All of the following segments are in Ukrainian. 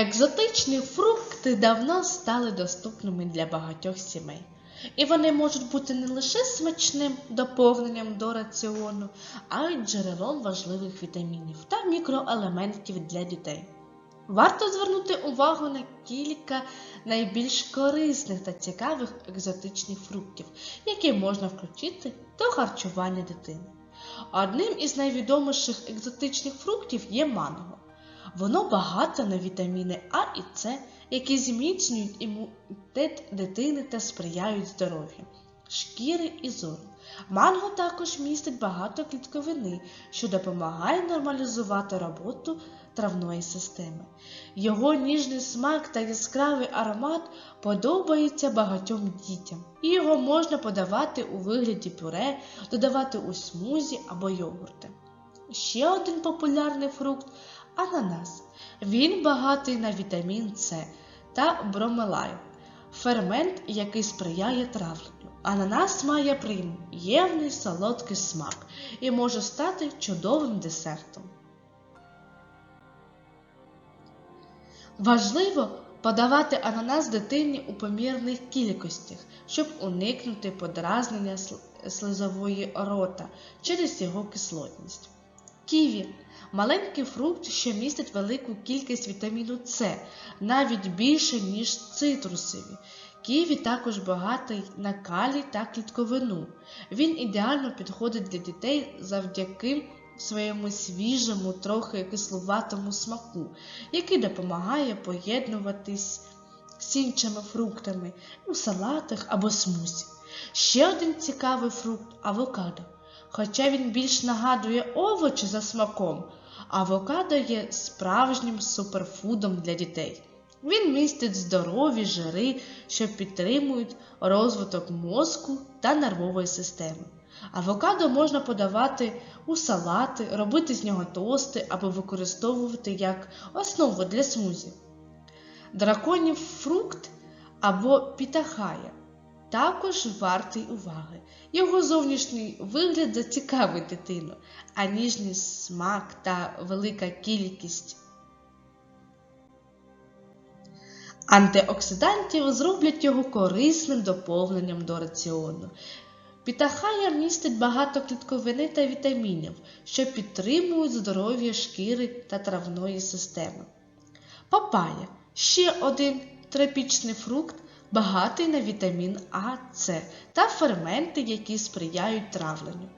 Екзотичні фрукти давно стали доступними для багатьох сімей. І вони можуть бути не лише смачним доповненням до раціону, а й джерелом важливих вітамінів та мікроелементів для дітей. Варто звернути увагу на кілька найбільш корисних та цікавих екзотичних фруктів, які можна включити до харчування дитини. Одним із найвідоміших екзотичних фруктів є манго. Воно багато на вітаміни А і С, які зміцнюють імунітет дитини та сприяють здоров'ю, шкіри і зору. Манго також містить багато клітковини, що допомагає нормалізувати роботу травної системи. Його ніжний смак та яскравий аромат подобається багатьом дітям, і його можна подавати у вигляді пюре, додавати у смузі або йогурти. Ще один популярний фрукт ананас. Він багатий на вітамін С та бромелайн, фермент, який сприяє травленню. Ананас має приємний солодкий смак і може стати чудовим десертом. Важливо подавати ананас дитині у помірних кількостях, щоб уникнути подразнення сл- слизової рота через його кислотність. Ківі маленький фрукт, що містить велику кількість вітаміну С, навіть більше, ніж цитрусові. Ківі також багатий на калій та клітковину. Він ідеально підходить для дітей завдяки своєму свіжому, трохи кислуватому смаку, який допомагає поєднуватись з іншими фруктами у салатах або смузі. Ще один цікавий фрукт авокадо. Хоча він більш нагадує овочі за смаком, авокадо є справжнім суперфудом для дітей. Він містить здорові жири, що підтримують розвиток мозку та нервової системи. Авокадо можна подавати у салати, робити з нього тости або використовувати як основу для смузі. Драконів фрукт або пітахая також вартий уваги. Його зовнішній вигляд зацікавить дитину, а ніжний смак та велика кількість антиоксидантів зроблять його корисним доповненням до раціону. Пітахая містить багато клітковини та вітамінів, що підтримують здоров'я шкіри та травної системи. Папая ще один тропічний фрукт, багатий на вітамін А, С та ферменти, які сприяють травленню.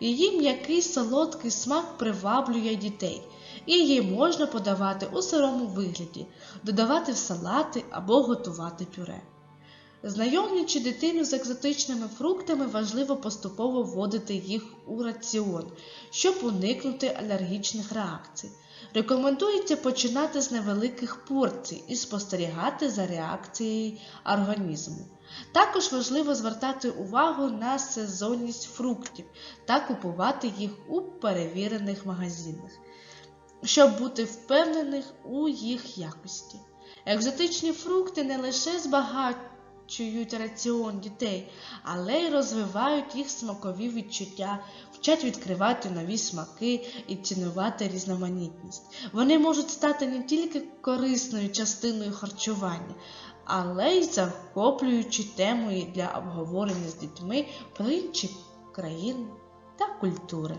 Її м'який солодкий смак приваблює дітей, і її можна подавати у сирому вигляді, додавати в салати або готувати пюре. Знайомлячи дитину з екзотичними фруктами, важливо поступово вводити їх у раціон, щоб уникнути алергічних реакцій. Рекомендується починати з невеликих порцій і спостерігати за реакцією організму. Також важливо звертати увагу на сезонність фруктів та купувати їх у перевірених магазинах, щоб бути впевнених у їх якості. Екзотичні фрукти не лише збагачують раціон дітей, але й розвивають їх смакові відчуття, вчать відкривати нові смаки і цінувати різноманітність. Вони можуть стати не тільки корисною частиною харчування, але й захоплюючи темою для обговорення з дітьми про інші країни та культури.